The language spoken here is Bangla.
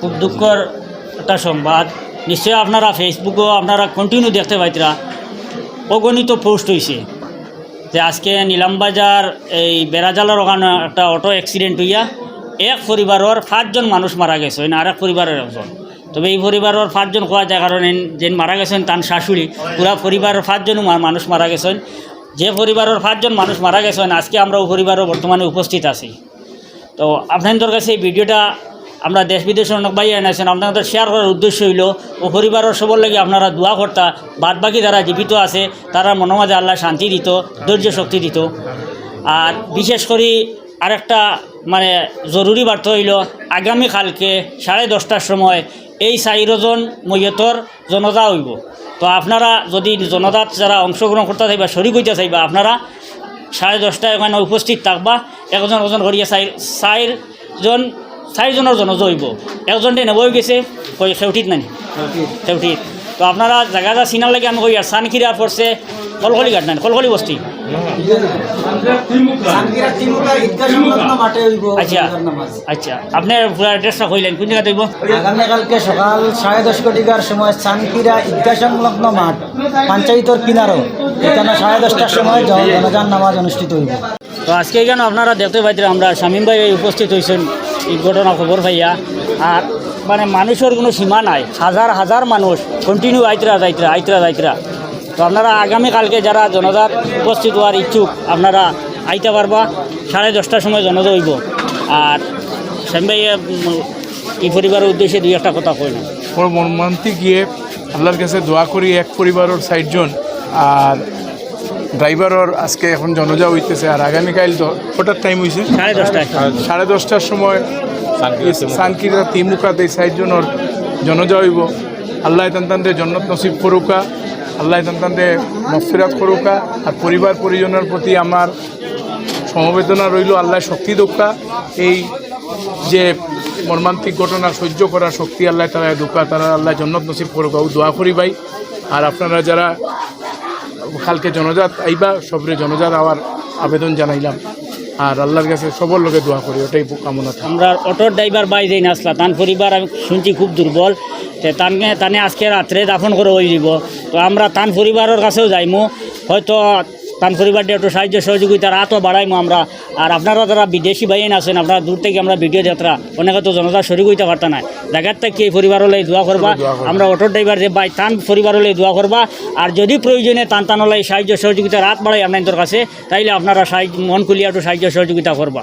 খুব দুঃখর একটা সংবাদ। নিশ্চয়ই আপনারা ফেসবুকও আপনারা কন্টিনিউ দেখতে পাইতরা। অগণিত পোস্ট হয়েছে যে আজকে নিলামবাজার এই বেড়াজালার ওখানে একটা অটো অ্যাক্সিডেন্ট হইয়া এক পরিবারের পাঁচজন মানুষ মারা গেছে আর এক পরিবারের একজন। তবে এই পরিবারের পাঁচজন হওয়া যায় কারণ যে মারা গেছেন তার শাশুড়ি, পুরা পরিবারের পাঁচজন মা- মানুষ মারা গেছেন। যে পরিবারের পাঁচজন মানুষ মারা গেছেন, আজকে আমরা ও পরিবারও বর্তমানে উপস্থিত আছি। তো আপনাদের কাছে এই ভিডিওটা আমরা দেশ বিদেশের অনেক ভাই এনেছেন আপনাদের শেয়ার করার উদ্দেশ্য হইল, ও পরিবারের সবর লাগে আপনারা দোয়া করতা বাদ বাকি যারা জীবিত আছে, তারা মনোমাজে আল্লাহ শান্তি দিত, ধৈর্য শক্তি দিত। আর বিশেষ করে আরেকটা মানে জরুরি বার্তা হইল আগামীকালকে সাড়ে দশটার সময় এই চাইরজন মৈয়তর জনতা হইব। তো আপনারা যদি জনতাত যারা অংশগ্রহণ করতে চাইবা, শরিক হইতে চাইবা, আপনারা সাড়ে দশটায় ওখানে উপস্থিত থাকবা, একজন ওজন করিয়া চাই চারজন চাৰিজনৰ জন জৈব একজনতে নেবই গেছে কই সেউঠিত নাই সেউঠিত। তো আপনারা জায়গা যা চিনার লাগে আমি কই আর সানখিরা পড়ছে কলকলি ঘাট নাই কলকলি বস্তি। আচ্ছা। আচ্ছা আপনার পুরা অ্যাড্রেসটা কইলেন কোন জায়গাতে হইব? আগামীকালকে সকাল সাড়ে দশ কোটিকার সময় সানকিরা ঈদগাহ সংলগ্ন মাঠ পঞ্চায়েতর কিনারো এখানে সাড়ে দশটার সময় জনজান নামাজ অনুষ্ঠিত হইব। তো আজকে এখানে আপনারা দেখতে পাইতে আমরা শামীম ভাই উপস্থিত হয়েছেন এই ঘটনা খবর পাইয়া। আর মানে মানুষের কোনো সীমা নাই। হাজার হাজার মানুষ কন্টিনিউ আইতরা যাইতরা আইতরা যাইতরা তো আপনারা আগামীকালকে যারা জনতার উপস্থিত হওয়ার ইচ্ছুক, আপনারা আইতে পারবা। সাড়ে দশটার সময় জনতা হইব। আর ভাই এই পরিবারের উদ্দেশ্যে দুই একটা কথা কই না বড় মর্মান্তিক গিয়ে আল্লাহর কাছে দোয়া করি, এক পরিবারের ষাটজন আর ড্রাইভারের আজকে এখন জনজা হইতেছে আর আগামীকাল কটার টাইম হয়েছে সাড়ে দশটায়। সাড়ে দশটার সময় সানকিরা তিমুকাতে ষাটজনের জনজা হইব। আল্লাহ তান্তান্তে জন্নত নসিব করুকা আল্লাহ তান্তান্তে মফিরাত করুকা আর পরিবার পরিজনের প্রতি আমার সমবেদনা রইল আল্লাহ শক্তি দোকা এই যে মর্মান্তিক ঘটনা সহ্য করার শক্তি আল্লাহ তারা দোকা তারা আল্লাহ জন্নত নসিব করুক। ও দোয়া করি ভাই। আর আপনারা যারা কালকে জনজাত আইবা সবরে জনজাত আবার আবেদন জানাইলাম। আর আল্লাহর কাছে সবর লোকে দোয়া করি, ওটাই কামনা আমরা অটোর ড্রাইভার বাই যাই আসলা, তান পরিবার আমি শুনছি খুব দুর্বল তানকে, তানে আজকে রাত্রে দাফন করে ওই দিব। তো আমরা তান পরিবারের কাছেও যাইমু, হয়তো তান পরিবার একটু সাহায্য সহযোগিতার হাতও বাড়াইমো আমরা। আর আপনারা যারা বিদেশি বাহিনী আছেন আপনারা দূর থেকে আমরা ভিডিও যাত্রা অনেকে তো জনতা শরিক হইতে পারত না দেখার থেকে এই পরিবার দোয়া করবা? দোয়া করবা। আমরা অটো ড্রাইভার যে বাই তান পরিবারলৈ দোয়া করবা। আর যদি প্রয়োজনে তান তানলাই সাহায্য সহযোগিতার হাত বাড়াই আপনাদের কাছে তাইলে আপনারা সাহায্য মন খুলিয়া একটু সাহায্য সহযোগিতা করবা।